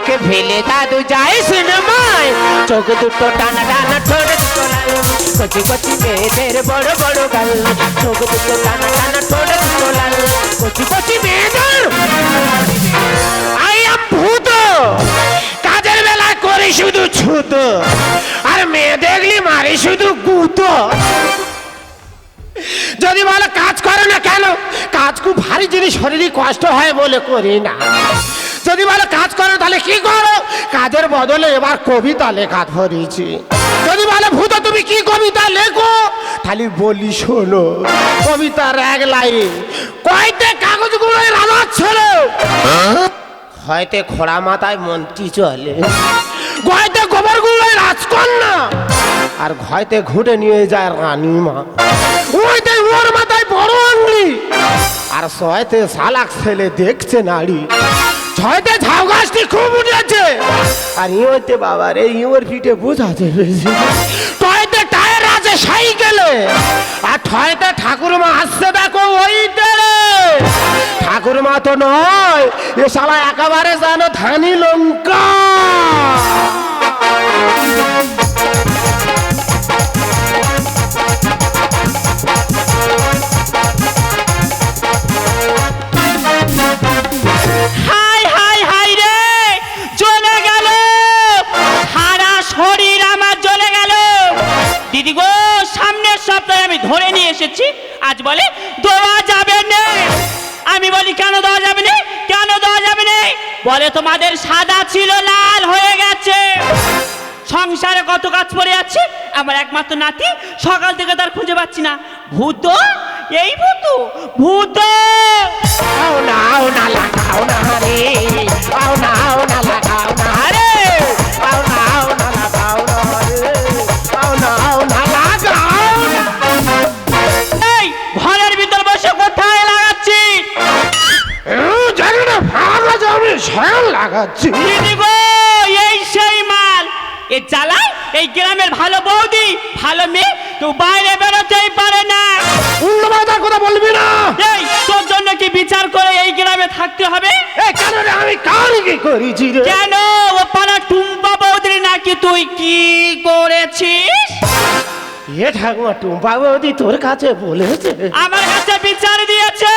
দিদিমাকে ফেলে দাদু যায় সিনেমায়। চোখ দুটো টানা টানা ঠোঁট দুটো লাল। কচি কচি মেয়েদের বড় বড় গাল। চোখ দুটো টানা টানা ঠোঁট দুটো লাল। কচি কচি মেয়েদের ভূত কাজের বেলায় করি শুধু ছুত। আর মেয়ে দেখলি মারি শুধু গুতো। যদি বলো কাজ করে না কেন? কাজ খুব ভারী জিনিস শরীরে কষ্ট হয় বলে করি না। যদি বলো কাজ করো, তাহলে কি করো? কাজের বদলে এবার কবিতা লেখা ধরেছি। যদি বলো, ভূত, তুমি কি কবিতা লেখো? তাহলে বলি, শোনো, কবিতার এক লাইন কয়তে কাগজগুলোয় রাজার ছেলে? হয়তো খোড়া মাথায় মন্ত্রী চলে। গয়তে গোবরগুলোয় রাজকন্যা? আর ঘয়তে ঘুটে নিয়ে যায় রানীমা। ওইতে ওর মাথায় বড় আঙ্গুলি আর ছয়তে শালাক ছেলে দেখছে নারী ছয়তে ঝাউ গাছটি খুব উঠেছে আর ইয়োতে বাবা রে ইয়োর পিঠে বোঝাতে টয়তে টায়ার আছে সাইকেলে আর ঠয়তে ঠাকুরমা আসছে দেখো ওই ঠাকুর ঠাকুরমা তো নয় এ শালা একেবারে জানো ধানি লঙ্কা। কত কাজ পড়ে আছে? আমার একমাত্র নাতি সকাল থেকে তার খুঁজে পাচ্ছি না। ভূত এই ভূত ভূত! আও না আও না লাগাও না রে। আও না আও না লাগাও না রে। আও না আও না লাগাও না রে। আও না আও না লাগাও এই ঘরের ভিতর বসে কোথায় লাগাচ্ছি হুম, জানি না ভালো লাগাচ্ছি। দিদি গো এই সেই মাল এ জ্বালায় এই গ্রামের ভালো বৌদি ভালো মেয়ে কেউ বাইরে বেরোতেই পারে না। উল্টো বাজার কথা বলবি না। এই তোর জন্য কি বিচার করে এই গ্রামে থাকতে হবে? এ কেন রে আমি কার কি করেছি রে? কেন? ও পাড়া টুম্পা বৌদির নাকি তুই কি করেছিস? এ ঠাকুমা টুম্পা বৌদি তোর কাছে বলেছে। আমার কাছে বিচার দিয়েছে।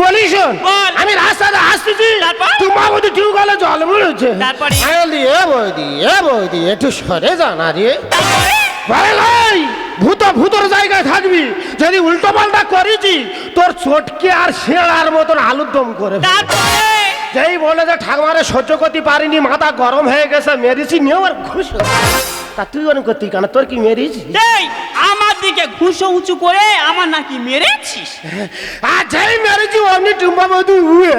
বলি শোন বল। আমি রাস্তাতে আসতেছি। তারপর? টুম্পা বৌদি টিউবওয়েলে জল মুড়েছে। তারপরে? আমি বলি এ বৌদি এ বৌদি একটু সরে জানা রে তারপরে? বলে নাই ভূত ভূতর জায়গায় থাকবি। যদি উল্টো পাল্টা করেছি তোর চটকে আর শেয়ার মতন আলুর দম করে যেই বলে যে ঠাকুমারে সহ্য করতে পারিনি মাথা গরম হয়ে গেছে মেরেছি নিয়েও আর ঘুষ তা তুই অনেক করতি কেন? তোর কি মেরেছি? আমার দিকে ঘুষো উঁচু করে আমার নাকি মেরেছিস? আর যেই মেরেছি অমনি টুম্বা উয়ে।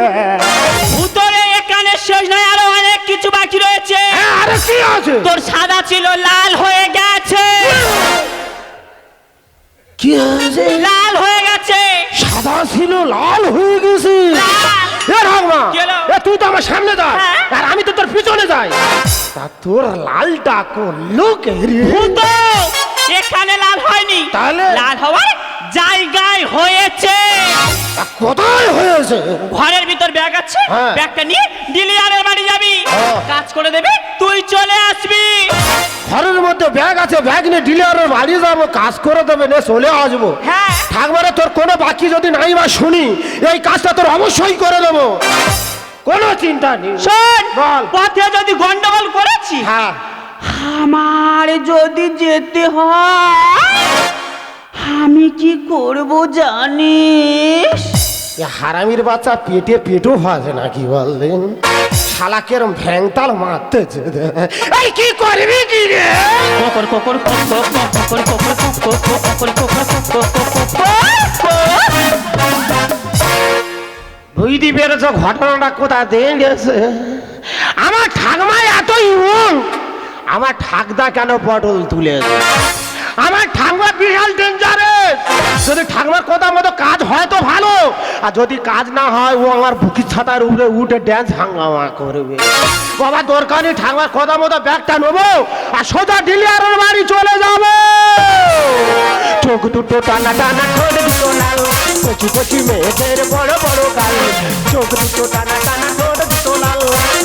ভুতরে এখানে শেষ নয় আরও অনেক কিছু বাকি রয়েছে। হ্যাঁ, আরে কি আছে? তোর সাদা ছিল লাল হয়ে কি হয়েছে? লাল হয়ে গেছে। সাদা ছিল লাল হয়ে গেছে। তুই তো আমার সামনে যা। হ্যাঁ। আর আমি তো তোর পিছনে যাই। তা তোর লালটা কোন কে রে এখানে লাল হয়নি তাহলে? লাল হওয়ার জায়গায় হয়েছে। কোথায় হয়েছে? ঘরের ভিতর ব্যাগ আছে হ্যাঁ। ব্যাগটা নিয়ে ডিলিয়ারের বাড়ি যাবি। হ্যাঁ। কাজ করে দেবে তুই চলে আসবি। ঘরের মধ্যে ব্যাগ আছে ব্যাগ নিয়ে ডিলারের বাড়ি যাব কাজ করে দেবে নে চলে আসব। হ্যাঁ। থাকবারে তোর কোনো বাকি যদি নাই বা শুনি এই কাজটা তোর অবশ্যই করে দেবো। কোনো চিন্তা নেই। শোন বল। পথে যদি গন্ডগোল করেছি হ্যাঁ। আমার যদি যেতে হয় আমি কি করব জানিস এ হারামির বাচ্চা পেটে পেটও ভাজে নাকি বললেন শালা কেরম ভ্যাংতাল মারতেছে এই কি করবি কি রে কোকর কোকর কোকর কোকর কোকর কোকর কোকর বুঝতে পেরেছ ঘটনাটা কোথা দিয়ে গেছে আমার ঠাকমা এত ইয়ং আমার ঠাকদা কেন পটল তুলেছে আমার ঠাকুমা বিশাল ডেঞ্জারেস যদি ঠাকুমার কথা মতো কাজ হয় তো ভালো। আর যদি কাজ না হয়, ও আমার বুকির ছাতার উপরে উঠে ড্যান্স হাঙ্গামা করবে। বাবা, দরকার নেই, ঠাকুমার কথা মতো ব্যাগটা নেব, আর সোজা ডিলিয়ারের বাড়ি চলে যাবে। চোখ দুটো টানা টানা ঠোঁট দুটো লাল কচি কচি মেয়েদের বড় বড় গাল। চোখ দুটো টানা টানা ঠোঁট দুটো লাল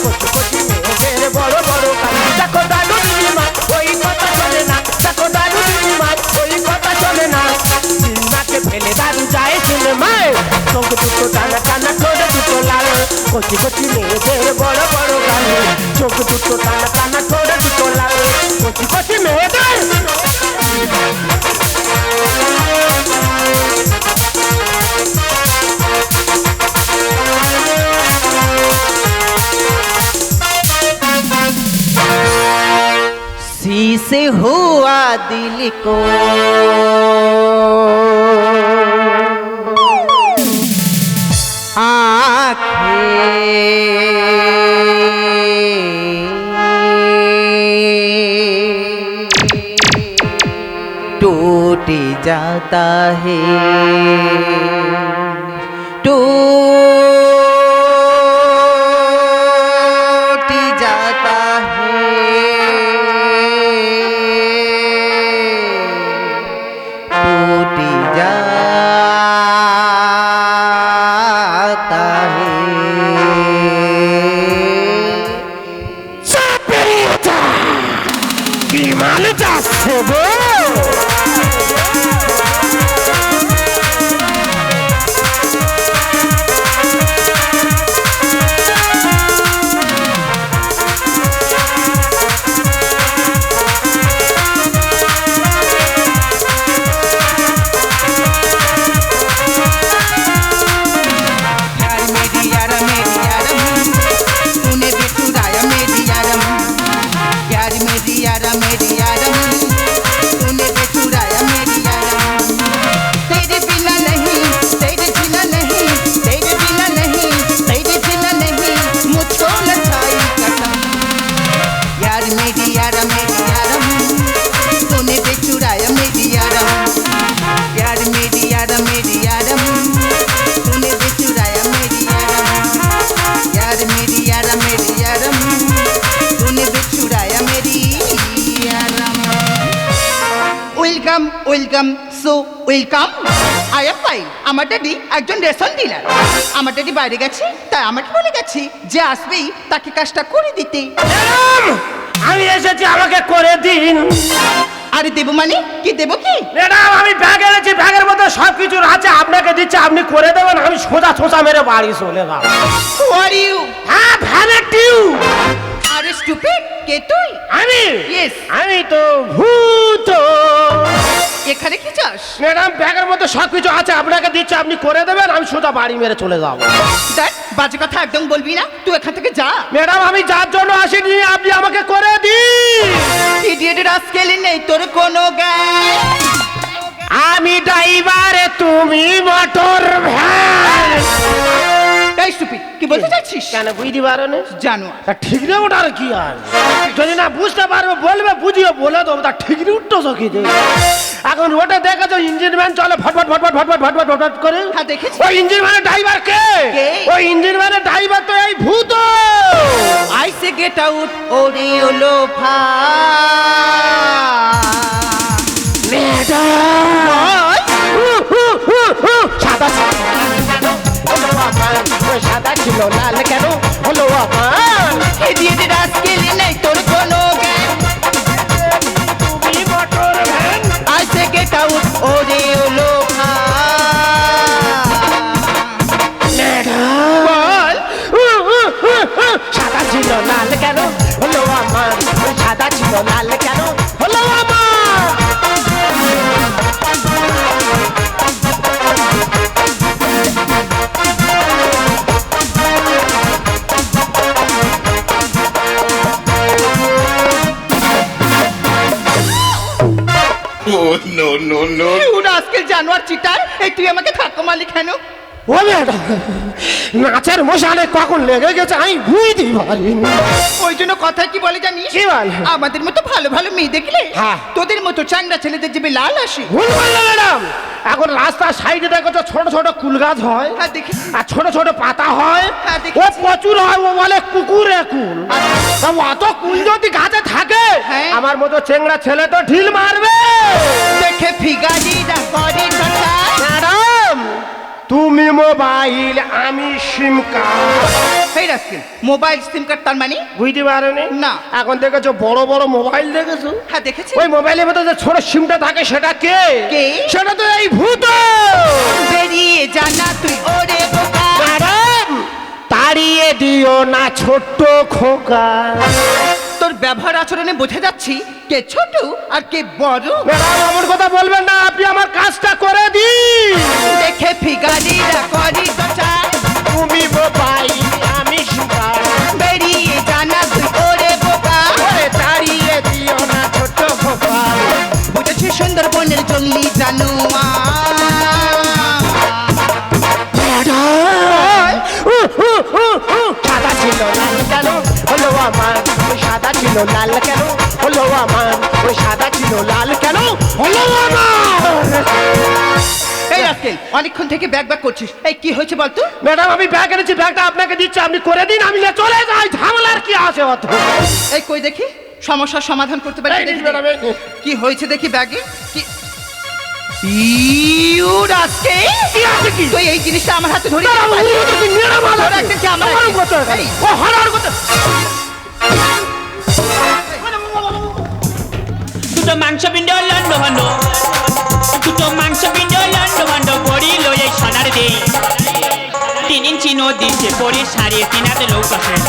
কচি কচি মেয়েদের বড় বড় গাল। দুটো টানা টানা ঠোঁট দুটো লাল কচি কচি মেয়েদের বড় বড় গাল চোখ দুটো টানা টানা ঠোঁট দুটো লাল কচি কচি মেয়েদের शीश हुआ दिल को टूट जाता है टूट ওয়েলকাম আই এম ফাইন আমার ড্যাডি একজন রেশন ডিলার আমার ড্যাডি বাইরে গেছে তাই আমাকে বলে গেছে যে আসবেই তাকে কাজটা করে দিতে। আমি এসেছি আমাকে করে দিন। আরে দেবো মানে? কি দেবো কি? ম্যাডাম আমি ব্যাগ এনেছি ব্যাগের মধ্যে সব কিছু আছে আপনাকে দিচ্ছে আপনি করে দেবেন আমি সোজা সোজা মেরে বাড়ি চলে যাব। হু আর ইউ হ্যাঁ ভ্যানে টিউ আরে স্টুপিড কে তুই? আমি? Yes. আমি তো ভূত। এখানে কি চাস? ম্যাডাম ব্যাগের মধ্যে সব কিছু আছে আপনাকে দিচ্ছে আপনি করে দেবেন আমি সোজা বাড়ি মেরে চলে যাব। দেখ বাজে কথা একদম বলবি না তুই এখান থেকে যা। ম্যাডাম আমি যার জন্য আসিনি আপনি আমাকে করে দিন। ইডিয়েটের আজকেলি নেই তোর কোনো জ্ঞান। আমি ড্রাইভার তুমি মোটর ভ্যান এই স্টুপিড কি বলতে চাচ্ছিস কেন বুঝতে পারো না? জানো তা ঠিক রে ওটার কি আর? যদি না বুঝতে পারবে বলবে বুঝিয়ে বলে দেবো তা ঠিক রে উঠতো দেবে এখন ওটা দেখেছ ইঞ্জিন ম্যান চলে ফটফট ফটফট ফটফট ফটফট ফটফট করে। হ্যাঁ, দেখেছি। ওই ইঞ্জিন ম্যানের ড্রাইভার কে? ওই ইঞ্জিন ম্যানের ড্রাইভার তো এই ভূত। আই সে গেট আউট ওরে ওলো ফা সাদা ছিল, লাল কেন হলো আমার? ইডিয়েটের আজকেলি নেই তোর কোনো জ্ঞান? আজ থেকে ভ্যান আই জানোয়ার চিটার এই তুই আমাকে ধাক্কা মারলি কেন? ও ম্যাডাম নাচের মশালে কখন লেগে গেছে আমি বুঝতে পারিনি। ওই জন্য কথা কি বলে জানিস? কি বলে? আমাদের মতো ভালো ভালো মেয়ে দেখলে হ্যাঁ। তোদের মতো চাংড়া ছেলেদের জিভে লাল আসে। ভুল বললে ম্যাডাম এখন রাস্তার সাইডে দেখো তো ছোট ছোট কুল গাছ হয় হ্যাঁ দেখেছি আর ছোট ছোট পাতা হয় হ্যাঁ, ও প্রচুর হয় ও বলে কুকুরে কুল। অত কুল যদি গাছে থাকে হ্যাঁ। আমার মতো চেংড়া ছেলে তো ঢিল মারবে। দেখে ফিগারিরা করে ম্যাডাম! তুমি মোবাইল আমি SIM card. Rascal mobile SIM card তার মানে? বুঝতে পারোনি? না। এখন দেখেছ বড় বড় মোবাইল দেখেছ? হ্যাঁ দেখেছি। ওই মোবাইলের মধ্যে যে ছোট সিমটা থাকে সেটা কে? কে? সেটা তো এই ভূত! বেরিয়ে জানা তুই ওরে বোকা। তাড়িয়ে দিও না ছোট্ট খোকা। ব্যবহার আচরণে বোঝা যাচ্ছি কে ছোট আর কে বড় ম্যাডাম এমন কথা বলবেন না আপনি আমার কাজটা করে দিন দেখে ফিগারিরা করে চর্চা তুমি মোবাইল আমি কার্ড বেরিয়ে জানা তুই ওরে বোকা তাড়িয়ে দিও না ছোট্ট খোকা বুঝেছি সুন্দরবনের জঙ্গলি জানুয়া ছিল লাল কেন হলো আমার ছিল লাল কেন? হলো আমার ওই সাদা ছিল লাল কেন? হলো আমার এই রাস্কেল অনেকক্ষণ থেকে ব্যাগ ব্যাগ করছিস। এই কি হয়েছে বলতো ম্যাডাম আমি ব্যাগ এনেছি ব্যাগটা আপনাকে দিচ্ছি আপনি করে দিন আমি চলে যাই ঝামেলার কি আছে অত এই কই দেখি? সমস্যার সমাধান করতে পারি। কি হয়েছে দেখি ব্যাগে কি? তুই এই জিনিসটা আমার হাতে ধরে আমার। কথা। দুটো মাংস পিণ্ড লন্ড ভাণ্ড। দুটো মাংস পিণ্ড লন্ড ভাণ্ড গড়ি লয়ে সোনার দেই। তিন ইঞ্চি নদীতে পরে সাড়ে তিন হাতে নৌকা শেষ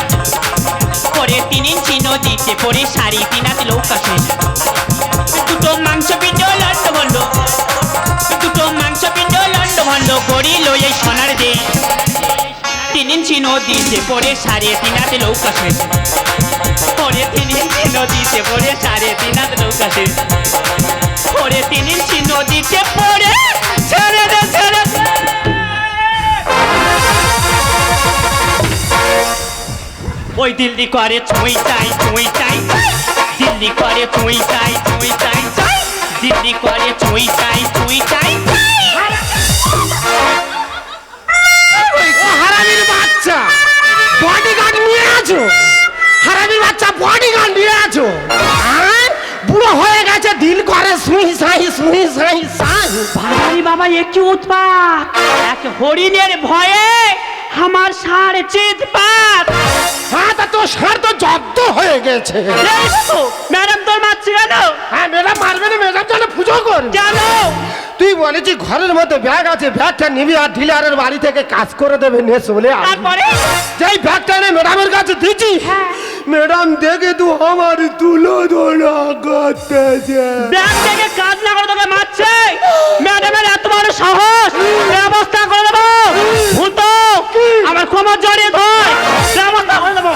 পরে তিন ইঞ্চি নদীতে পরে সাড়ে তিন হাতে নৌকা শেষ নদীতে পরে সাড়ে তিন হাতে নৌকা শেষ পরে তিন ইঞ্চি নদীতে পড়ে সাড়ে তিন হাত নৌকা শেষ পরে তিন ইঞ্চি নদীতে পড়ে ছেড়ে দে, ছেড়ে। ওই দিল্লি করে ছুঁই চাই ছুঁই চাই। দিল্লি করে ছুঁই চাই ছুঁই চাই দিল্লি করে ছুঁই চাই ছুঁই চাই দিল করে সুই সাই সুই সাই সাই। ভাই বাবা এ কি উৎপাত? এক হরিণের ভয়ে আমার সাড়ে চিত পাত। হ্যাঁ তা তো সার তো জব্দ হয়ে গেছে। ম্যাডাম তোর মারছি কেন হ্যাঁ ম্যাডাম মারবে না ম্যাডাম যেন পুজো কর কেন? তুই বলেছি ঘরের মধ্যে ব্যাগ আছে ব্যাগটা নিবি আর ডিলারের বাড়ি থেকে কাজ করে দেবে নে চলে। তারপরে? যেই ব্যাগটা এনে ম্যাডামের কাছে দিচ্ছি ম্যাডাম দেখে তো আমার তুলো ধরা করতেছে ব্যাগ থেকে কাজ না করে তোকে মারছে। ম্যাডামের এত বড় সাহস। ব্যবস্থা করে দেবো। ভূত আমার কোমর জড়িয়ে ধর। ব্যবস্থা করে দেবো।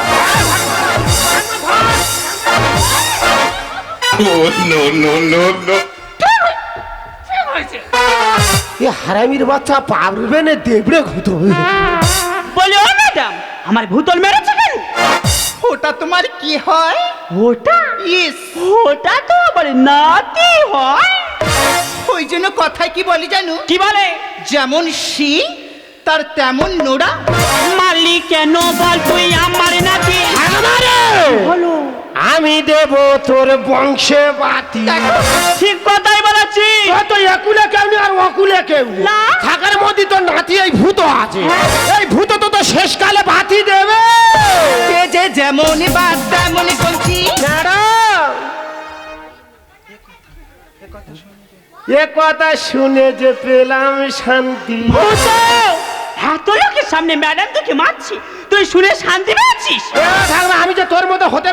Oh no no no no! এ হারামির বাচ্চা পারবে না দেবড়ে ঘুতো বলি ও ম্যাডাম আমার ভূতল মেরেছে কেন? ওটা তোমার কি হয়? ওটা? ইস। ওটা তো আবার নাতি হয়। ওই জন্য কথায় কি বলি জানো? কি বলে? যেমন সি তার তেমন নোড়া। মারলি কেন বল তুই আমার নাতি? হলো আমি দেব তোর বংশে বাতি। ঠিক কথাই বলেছি। তোর তো একুলে কেউ নেই আর অকুলে কেউ না। থাকার মধ্যে তো নাতি এই ভূত আছে। এই ভূত তো তো শেষকালে বাতি দেবে। যে যেমন বাদ তেমন বলছি। এ কথা শুনে যে পেলাম শান্তি! এত লোকের সামনে ম্যাডাম তোকে মারছি? তুই শুনে শান্তি পেয়েছিস? আমি যে তোর মতো হতে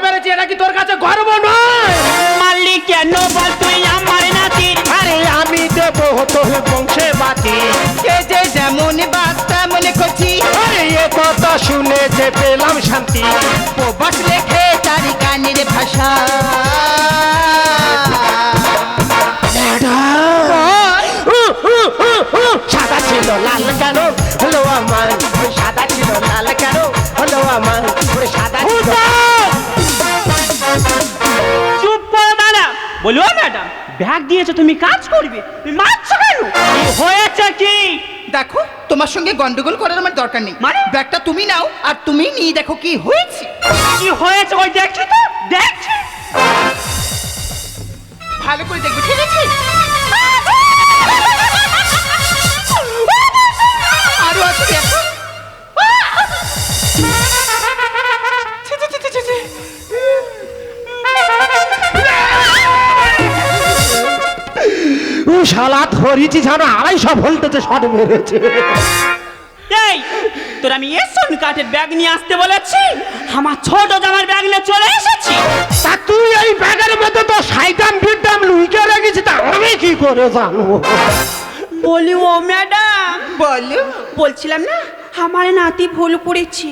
শুনে যে পেলাম শান্তি। প্রবাস লেখে চারি গানের ভাষা। সাদা ছিল লাল কেন? হলো আমার সাদা ছিল লাল কেন? হলো আমার সাদা ছিল। চুপ করে ম্যাডাম ব্যাগ দিয়েছ তুমি কাজ করবে। তুমি মারছো কেন? হয়েছে কি? দেখো তোমার সঙ্গে গন্ডগোল করার আমার দরকার নেই। মানে? ব্যাগটা তুমি নাও আর তুমি নিয়ে দেখো কি হয়েছে। কি হয়েছে? ওই দেখছ তো দেখছ। ভালো করে দেখবে ঠিক আছে? আরও আছে দেখো। শালা ধরিছি যেন আড়াইশো ভোল্টেজে শট মেরেছে। এই তোর আমি এসন কাঠের ব্যাগ নিয়ে আসতে বলেছি? আমার ছোট জামার ব্যাগ নিয়ে চলে এসেছি? তা তুই এই ব্যাগের মধ্যে তো সাইটাম বিটাম লুইকে রেখেছি তা আমি কি করে জানব? বলি ও ম্যাডাম। বলো। বলছিলাম না আমার নাতি ভুল করেছে।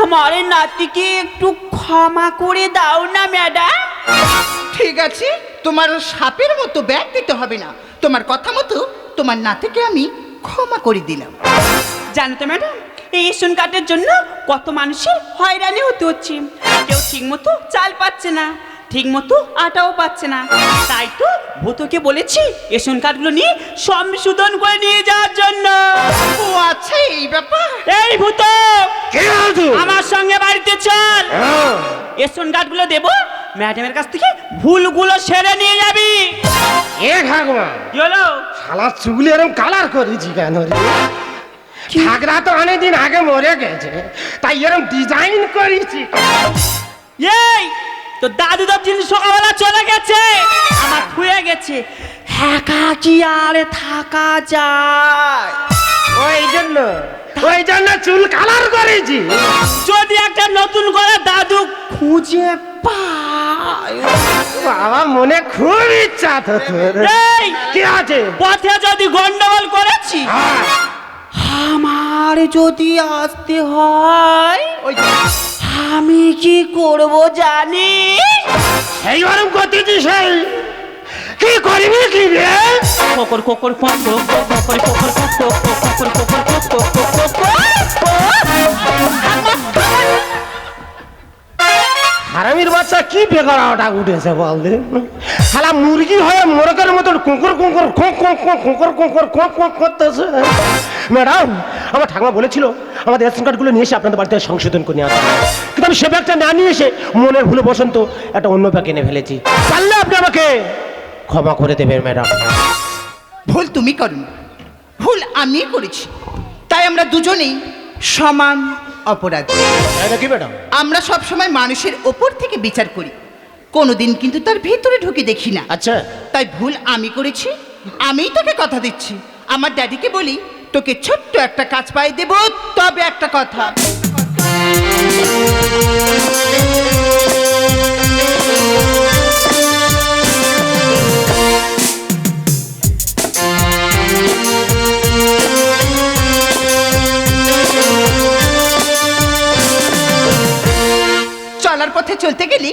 আমার নাতিকে একটু ক্ষমা করে দাও না ম্যাডাম। ঠিক আছে তোমার সাপের মতো ব্যাগ দিতে হবে না। তোমার কথা মতো তোমার নাতিকে আমি ক্ষমা করে দিলাম। জানো তো ম্যাডাম এই রেশন কার্ডের জন্য কত মানুষের হয়রানি হতে হচ্ছে। কেউ ঠিক মতো চাল পাচ্ছে না ঠিক মতো আটাও পাচ্ছে না। তাই তো ভূতকে বলেছি রেশন কার্ডগুলো নিয়ে সংশোধন করে নিয়ে যাওয়ার জন্য। ও আচ্ছা এই ব্যাপার? এই ভূত! কে আছে আমার সঙ্গে বাড়িতে চল। রেশন কার্ডগুলো দেবো ম্যাডামের কাছ থেকে ভুলগুলো সেরে নিয়ে যাবি। এ ঠাকুমা কি হলো? শালা চুল এরকম কালার করেছি কেন রে? ঠাকরা তো অনেকদিন আগে মরে গেছে তাই এরকম ডিজাইন করেছি। এই তো দাদু তো দিন সকালবেলা চলে গেছে আমার খুয়ে গেছে। একা কি আরে থাকা যায়? ওই জন্য। ওই জন্য চুল কালার করেছি। যদি একটা নতুন করে দাদু খুঁজে পায়। বাবা মনে খুব ইচ্ছা তো তোর। এই কি আছে? পথে যদি গন্ডগোল করেছি হ্যাঁ, আমার যদি আসতে হয় আমি কি করব জানি সেই গরম করতেছি সেই? কি করবি কি রে কোকর কোকর কোক কোক কোক কোকর কোকর কোক কোক কোক কোকর কোকর কোক কোক কোক কোক হারামির বাচ্চা কি বেকারাটা উঠেছে বল দে শালা মুরগি হয়ে মোরগের মতন কুকুর কুকুর কোঁক কোঁক কোঁক কুকুর কুকুর কোঁক কোঁক করতেছে ম্যাডাম আমার ঠাকুমা বলেছিল আমাদের রেশন কার্ডগুলো নিয়ে এসে আপনাদের বাড়িতে সংশোধন করে নিয়ে কিন্তু আমি সে ব্যাগটা না নিয়ে এসে মনের ভুলে বসন্ত একটা অন্য ব্যাগ এনে ফেলেছি পারলে আপনি আমাকে ক্ষমা করে দেবেন ম্যাডাম। ভুল তুমি করনি। ভুল আমি করেছি। তাই আমরা দুজনেই সমান অপরাধী। তাই নাকি ম্যাডাম? আমরা সব সময় মানুষের ওপর থেকে বিচার করি। কোনোদিন কিন্তু তার ভিতরে ঢুকে দেখি না। আচ্ছা। তাই ভুল আমি করেছি আমিই তোকে কথা দিচ্ছি। আমার ড্যাডিকে বলি তোকে ছোট্ট একটা কাজ পাই দেব তবে একটা কথা। চলতে গেলি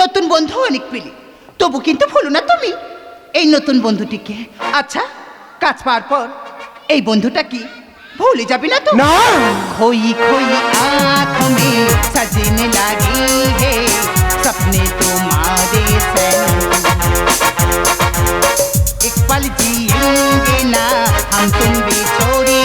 নতুন বন্ধু অনেক পেলি তবু কিন্তু ভুলো না তুমি এই নতুন বন্ধুটিকে আচ্ছা কাজ পাওয়ার পর এই বন্ধুটা কি ভুলে যাবি না তো না खोई खोई आँख में सजने लगी है सपने तुम्हारे संग एक पल जिएंगे ना हम तुम भी छोड़ी